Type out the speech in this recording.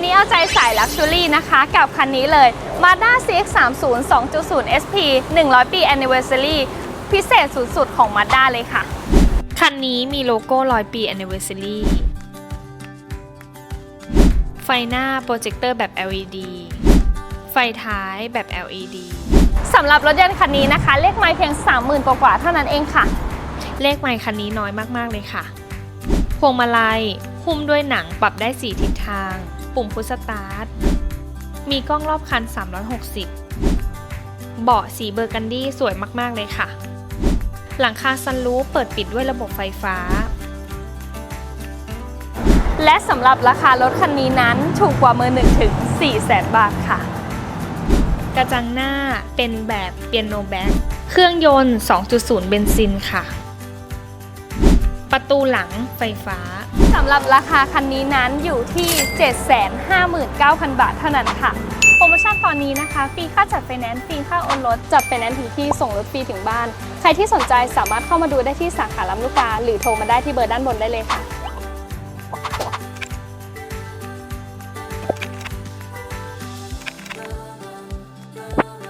วันนี้เอาใจสาย Luxury นะคะ กับคันนี้เลย Mazda CX-30 2.0 SP 100 ปี Anniversary พิเศษสุดๆ ของ Mazda เลยค่ะ คันนี้มีโลโก้ร้อยปี Anniversary ไฟหน้าโปรเจคเตอร์แบบ LED ไฟท้ายแบบ LED สำหรับรถยนต์คันนี้นะคะ เลขไมล์เพียง 30,000 กว่าๆเท่านั้นเองค่ะ เลขไมค์คันนี้น้อยมากๆเลยค่ะ พวงมาลัยหุ้มด้วยหนังปรับได้ 4 ทิศทาง ปุ่มพุชสตาร์ท มีกล้องรอบคัน 360 เบาะสีเบอร์กันดี้สวยมาก ๆ เลยค่ะ หลังคาซันรูฟเปิดปิดด้วยระบบไฟฟ้า และสำหรับราคารถคันนี้นั้นถูกกว่ามือหนึ่งถึง400,000บาทค่ะ กระจังหน้าเป็นแบบเปียโนแบ็คเครื่องยนต์ 2.0 เบนซินค่ะ ประตูหลังไฟฟ้า สำหรับราคาคันนี้นั้นอยู่ที่ 759,000 บาทเท่านั้นค่ะ โปรโมชั่นตอนนี้นะคะ ฟรีค่าจัดไฟแนนซ์ ฟรีค่าโอนรถ จัดไฟแนนซ์ถึงที่ส่งรถฟรีถึงบ้าน ใครที่สนใจสามารถเข้ามาดูได้ที่สาขาลำลูกกา หรือโทรมาได้ที่เบอร์ด้านบนได้เลยค่ะ